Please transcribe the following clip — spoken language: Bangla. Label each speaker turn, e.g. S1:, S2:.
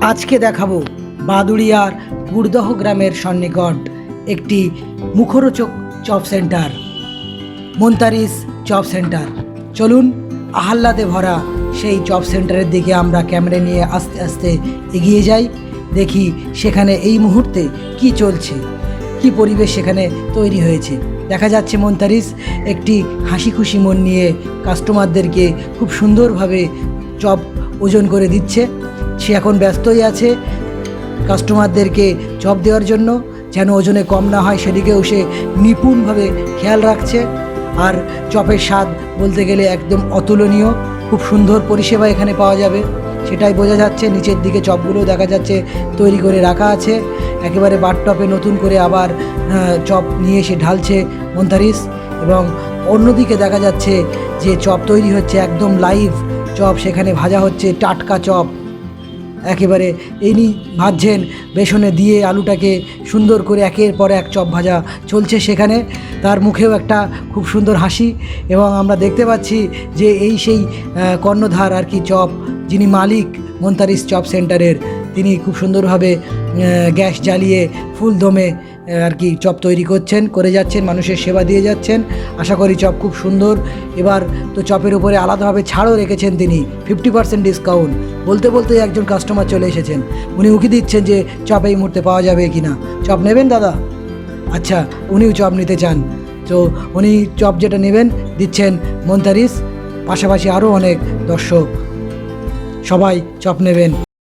S1: আজকে দেখাবো বাদুড়িয়ার গুড়দহ গ্রামের সন্নিকট একটি মুখরোচক চপ সেন্টার, মন্তারিস চপ সেন্টার। চলুন, আহ্লাদে ভরা সেই চপ সেন্টারের দিকে আমরা ক্যামেরা নিয়ে আস্তে আস্তে এগিয়ে যাই, দেখি সেখানে এই মুহূর্তে কি চলছে, কি পরিবেশ সেখানে তৈরি হয়েছে। দেখা যাচ্ছে মন্তারিস একটি হাসি খুশি মন নিয়ে কাস্টমারদেরকে খুব সুন্দরভাবে চপ ওজন করে দিচ্ছে। সে এখন ব্যস্তই আছে কাস্টমারদেরকে চপ দেওয়ার জন্য, যেন ওজনে কম না হয়, সেদিকেও সে নিপুণভাবে খেয়াল রাখছে। আর চপের স্বাদ বলতে গেলে একদম অতুলনীয়, খুব সুন্দর পরিষেবা এখানে পাওয়া যাবে। সেটাই বোঝা যাচ্ছে, নিচের দিকে চপগুলো দেখা যাচ্ছে তৈরি করে রাখা আছে। একেবারে বার টপে নতুন করে আবার চপ নিয়ে এসে ঢালছে মন্তারিস। এবং অন্যদিকে দেখা যাচ্ছে যে চপ তৈরি হচ্ছে একদম লাইভ চপ, সেখানে ভাজা হচ্ছে টাটকা চপ। একেবারে এনি ভাজছেন বেসনে দিয়ে আলুটাকে সুন্দর করে একের পর এক চপ ভাজা চলছে সেখানে। তার মুখেও একটা খুব সুন্দর হাসি এবং আমরা দেখতে পাচ্ছি যে এই সেই কর্ণধার আর কি চপ যিনি মালিক, মন্তারিস চপ সেন্টারের তিনি খুব সুন্দরভাবে গ্যাস জ্বালিয়ে ফুল দমে আর কি চপ তৈরি করছেন, করে যাচ্ছেন, মানুষের সেবা দিয়ে যাচ্ছেন। আশা করি চপ খুব সুন্দর। এবার তো চপের উপরে আলাদাভাবে ছাড়ও রেখেছেন তিনি ফিফটি পার্সেন্ট ডিসকাউন্ট বলতে বলতে একজন কাস্টমার চলে এসেছেন। উনি উকি দিচ্ছেন যে চপ এই মুহূর্তে পাওয়া যাবে কি না চপ নেবেন দাদা? আচ্ছা উনিও চপ নিতে চান। তো উনি চপ যেটা নেবেন, দিচ্ছেন মন্তারিস। পাশাপাশি আরও অনেক দর্শক। সবাই চপ নেবেন।